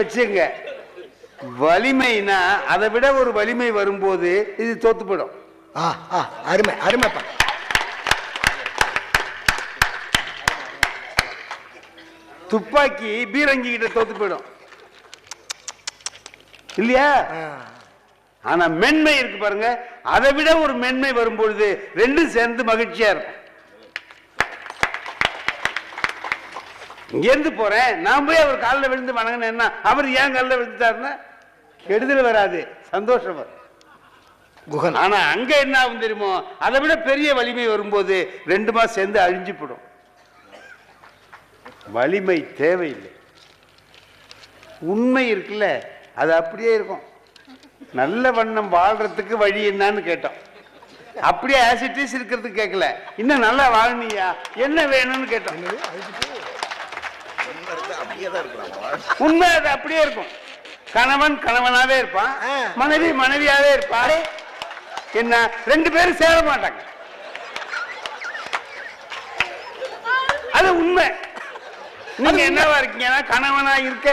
வச்சுங்க. வலிமைனா அதை விட ஒரு வலிமை வரும்போது இது தோத்து போயிடும் ஆ ஆ அருமை அருமைப்பா. துப்பாக்கி பீரங்கி கிட்ட தோத்து போயிடும் இல்லையா. ஆனா மென்மை இருக்கு பாருங்க. அதை விட ஒரு மென்மை வரும்பொழுது ரெண்டும் சேர்ந்து மகிழ்ச்சியா இருக்கும். இங்கேருந்து போறேன். நான் போய் அவர் காலில் விழுந்து வணங்கினேன்னா அவர் ஏன் காலில் விழுந்துட்டாருன்னா? கெடுதல் வராது. சந்தோஷம் வரும். குகன். ஆனா அங்க என்ன ஆகும் தெரியுமோ? அதை விட பெரிய வலிமை வரும்போது ரெண்டுமா சேர்ந்து அழிஞ்சு போடும். வலிமை தேவையில்லை. உண்மை இருக்குல்ல அது அப்படியே இருக்கும். நல்ல வண்ணம் வாழ்றதுக்கு வழி என்னன்னு கேட்டோம். அப்படியே ஆசிட்டிஸ் இருக்கிறதுக்கு கேட்கல. இன்னும் நல்லா வாழனியா? என்ன வேணும்னு கேட்டோம். உண்மை அது அப்படியே இருக்கும். கணவன் கணவனாவே இருப்பான். மனைவி மனைவியாவே இருப்பாரு என்ன ரெண்டு பேரும் சேர மாட்டாங்க. அது உண்மை. நீங்க என்னவா இருக்கீங்கன்னா கணவனா இருக்க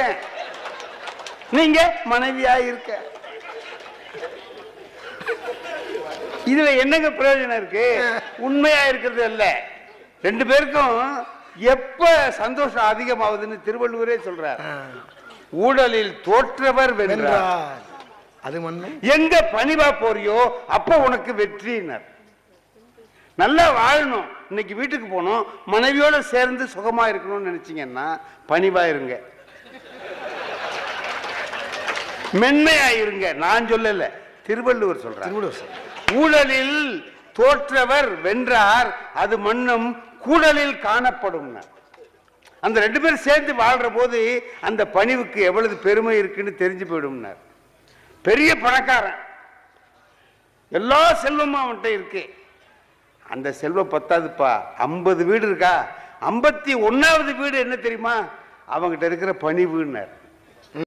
நீங்க மனைவியா இருக்க. இதுல என்னங்க பிரயோஜனம் இருக்கு? உண்மையா இருக்கிறது இல்ல ரெண்டு பேருக்கும் எப்ப சந்தோஷம் அதிகமாகுதுன்னு திருவள்ளுவரே சொல்றார். ஊழலில் தோற்றவர் வென்றார். அது எங்க பணிவா போறியோ அப்ப உனக்கு வெற்றினர் நல்லா வாழணும். இன்னைக்கு வீட்டுக்கு போனோம். மனைவியோட சேர்ந்து சுகமா இருக்கணும்னு நினைச்சீங்கன்னா பணிவா இருங்க. மென்மையா இருங்க. நான் சொல்லல. திருவள்ளுவர் சொல்றேன் ஊழலில் தோற்றவர் வென்றார். அது மண்ணும் கூடலில் காணப்படும். அந்த ரெண்டு பேரும் சேர்ந்து வாழ்ற போது அந்த பணிவுக்கு எவ்வளவு பெருமை இருக்குன்னு தெரிஞ்சு போயிடும்னார். பெரிய பணக்காரன். எல்லா செல்வமும் அவன்கிட்ட இருக்கு. அந்த செல்வம் பத்தாதுப்பா. ஐம்பது வீடு இருக்கா? ஐம்பத்தி ஒன்னாவது வீடு என்ன தெரியுமா? அவங்கிட்ட இருக்கிற பணிவுன்னார்.